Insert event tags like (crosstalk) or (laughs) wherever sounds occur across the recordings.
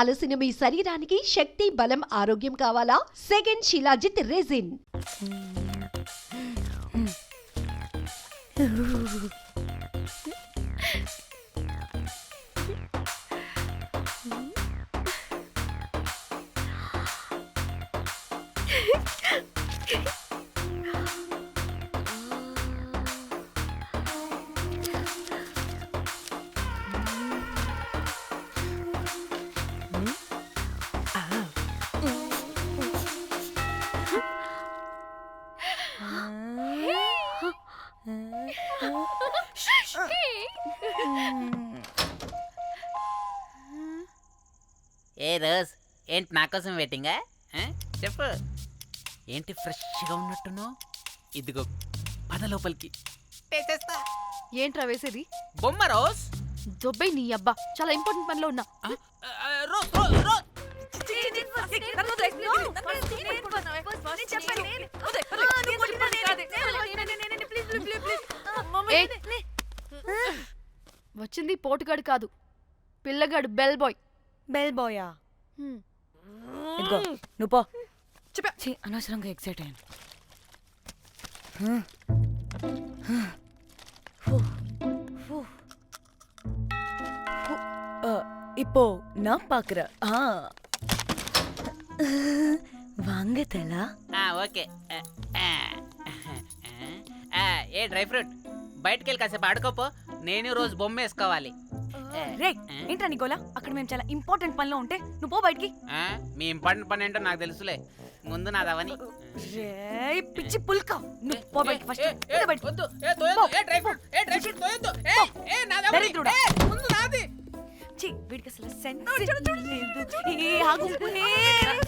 అలసిన మీ శరీరానికి శక్తి బలం ఆరోగ్యం కావాలా? Second shilajit resin. ఏ రోజ్ ఏంటి నా కోసం వెయిటింగా? చెప్పు. ఏంటి ఫ్రెష్గా ఉన్నట్టును ఇదిగో పద లోపలికి. చేస్తా ఏంట్రా వేసేది? బొమ్మ రోజ్. దొబ్బై నీ అబ్బా చాలా ఇంపార్టెంట్ పనిలో ఉన్నా. Rose rose rose. ఏ, వచ్చింది పోటుగాడు కాదు పిల్లగాడు బెల్ బాయ్ బెల్ బాయా హ్మ్. ఇదిగో నువ్వు పో ఛీ, అనవసరంగా ఎక్సైట్ అయ్యాను హ్మ్. ఫు, ఫు. ఫు. ఆ, இப்போ நான் பார்க்குறேன் ஆ வாங்கத்தலா ఆ, ఓకే ఆ, ఆ, ఆ, ఏ డ్రై ఫ్రూట్ బయటికి వెళ్ళి కాసేపు ఆడుకోపో. నేను రోజు బొమ్మ వేసుకోవాలి. రే ఏంట్రా నికోలా? అక్కడ మేము చాలా ఇంపార్టెంట్ పనిలో ఉంటే నువ్వు పో బయటికి. ఆ, మీ ఇంపార్టెంట్ పని ఏంటో నాకు తెలుసులే. ముందు నాదవని రే పిచ్చి పుల్క. నువ్వు పో బయటికి ఫస్ట్ ఏ, ఏ, బయటికి. వద్దు, ఏ, తోయొద్దు, ఏ, డ్రై ఫ్రూట్, ఏ, డ్రై ఫ్రూట్. తోయొద్దు, ఏ, ఏ, నాదవని, దరిద్రుడా. ఏ, ముందు నాది. ఛీ, వీడికి అసలు సెన్స్ లేదు. ఏ, ఆగు. ఏ, ఛీ,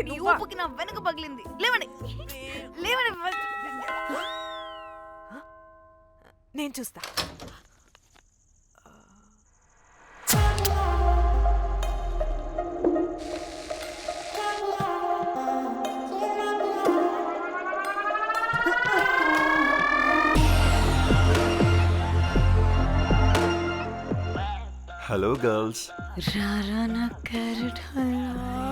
నీ ఊపుకి నా వెనక పగిలింది. లేవండి. లేవండి నేను చూస్తా. హలో గర్ల్స్ రారా నా క్యారెట్ హల్వా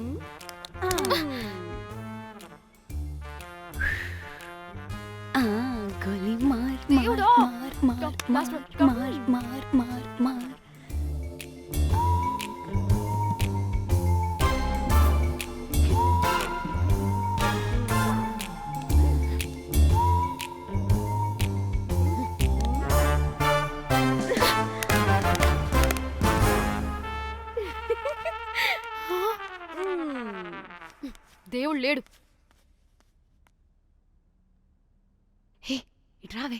మార్ మార్ మార్ మార్. మార్ దేవుడు లేడు హే ఇటు రావే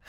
హ.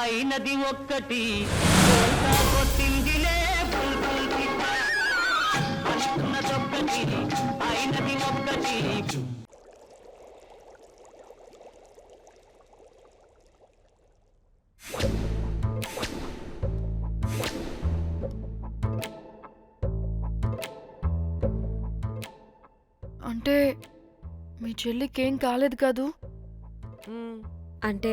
అయినది ఒక్కటి. కొట్టిందిలే. అనుకున్నదొక్కటి అయినది ఒక్కటి. అంటే మీ చెల్లికి ఏం కాలేదు కాదు? అంటే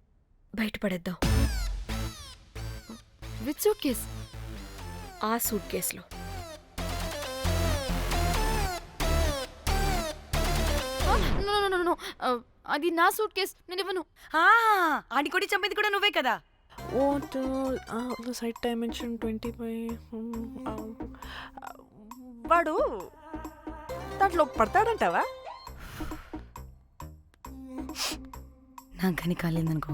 బయట పడేద్దాం విత్ సూట్ కేస్ ఆ సూట్ కేసులో నో నో నో అది నా సూట్ కేస్ నేను ఇవ్వను. ఆ, ఆడి కొడి చంపేది కూడా నువ్వే కదా? What site dimension twenty five వాడు దాంట్లో పడతాడంటావా? నాకు కానీ కాలేదనుకో.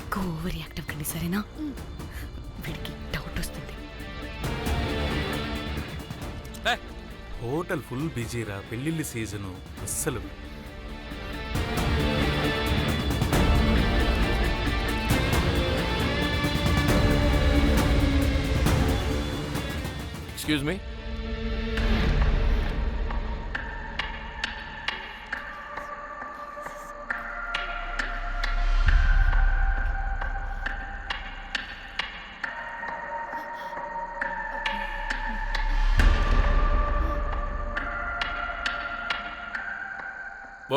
ఎక్కువ ఓవర్ యాక్ట్ అవ్వకండి సరేనా? వీడికి డౌట్ వస్తుంది. హోటల్ ఫుల్ బిజీరా పెళ్ళిళ్ళ సీజను అస్సలు. ఎక్స్క్యూజ్ మీ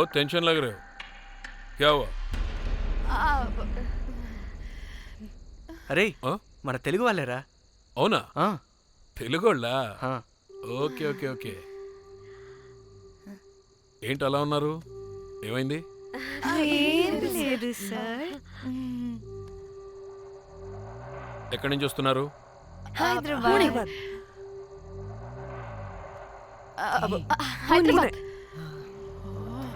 बहुत टेंशन लग रहे हो क्या हुआ అరే ఆ? మన తెలుగు వాళ్ళేరా అవునా ఆ, తెలుగోళ్ళా ఆ. ఓకే ఓకే ఓకే ఏంటి అలా ఉన్నారు ఏమైంది ఏం లేదు సార్ ఎక్కడి నుంచి వస్తున్నారు హైదరాబాద్ హైదరాబాద్ ఏయ్!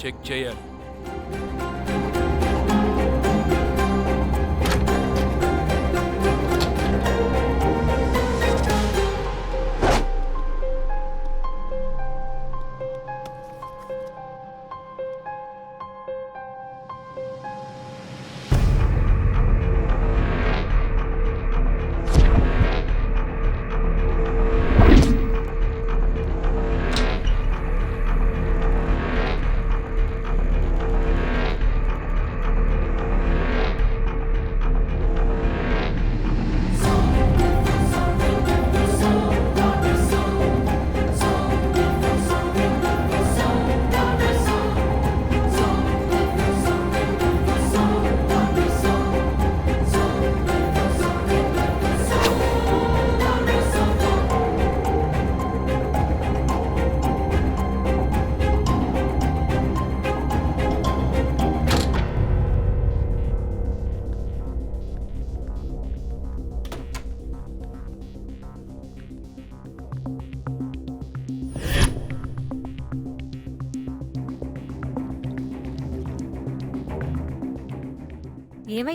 చెక్ చేయాలి.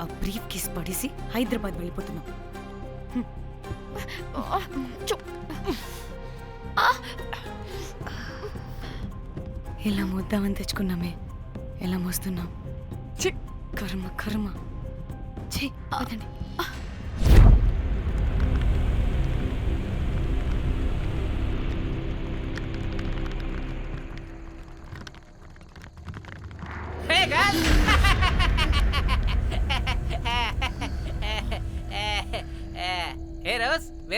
ఆ బ్రీఫ్ కేస్ పడేసి హైదరాబాద్ వెళ్ళిపోతున్నాం. ఇలా మోద్దామని తెచ్చుకున్నామే. ఎలా మోస్తున్నాం? కర్మ కర్మ. ఛీ, వదండి.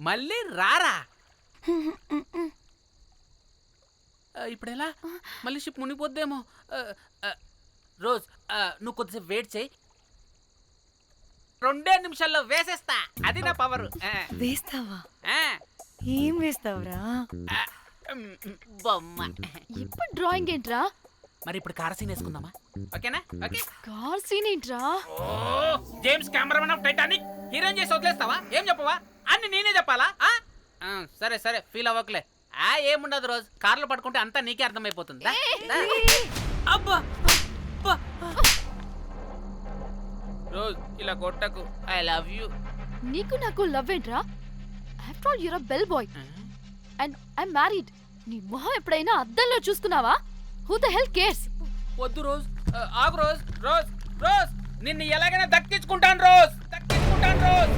మళ్ళీ రారా? (laughs) ఇప్పుడు ఎలా మళ్ళీ షిప్ మునిగిపోద్దేమో. ఆ, రోజ్ నువ్వు కొద్దిసేపు వెయిట్ చేయి. రెండే నిమిషాల్లో వేసేస్తా. అది నా పవర్. వేస్తావా? ఏం వేస్తావురా? బొమ్మ. ఇప్పుడు డ్రాయింగ్ ఏంట్రా? మరి ఇప్పుడు కార్ సీన్ వేసుకుందామా? ఓకేనా? ఓకే. కార్ సీన్ ఏంట్రా? James cameraman of Titanic. Heroine చేసి వదిలేస్తావా? ఏం చెప్పవా? అన్ని నేనే చెప్పాలా? ఆ? ఆ, సరే సరే ఫీల్ అవ్వకలే. ఆ ఏముండదు రోజు. కార్లో పడుకుంటే అంతా నీకే అర్థమైపోతుంది. దా, దా. అబ్బా అబ్బా. రోజ్ ఇలా కొట్టకు. I love you. నీకు నాకు లవ్ ఏంట్రా? After all your bell boy and I married నీ మొహం ఎప్పుడైనా అద్దంలో చూసుకున్నావా? హూ ద హెల్ కేర్స్ వద్దు రోజ్. ఆ, ఆగు రోజ్. Rose rose. నిన్ను ఎలాగైనా దక్కించుకుంటాను రోజ్. దక్కించుకుంటాను రోజ్.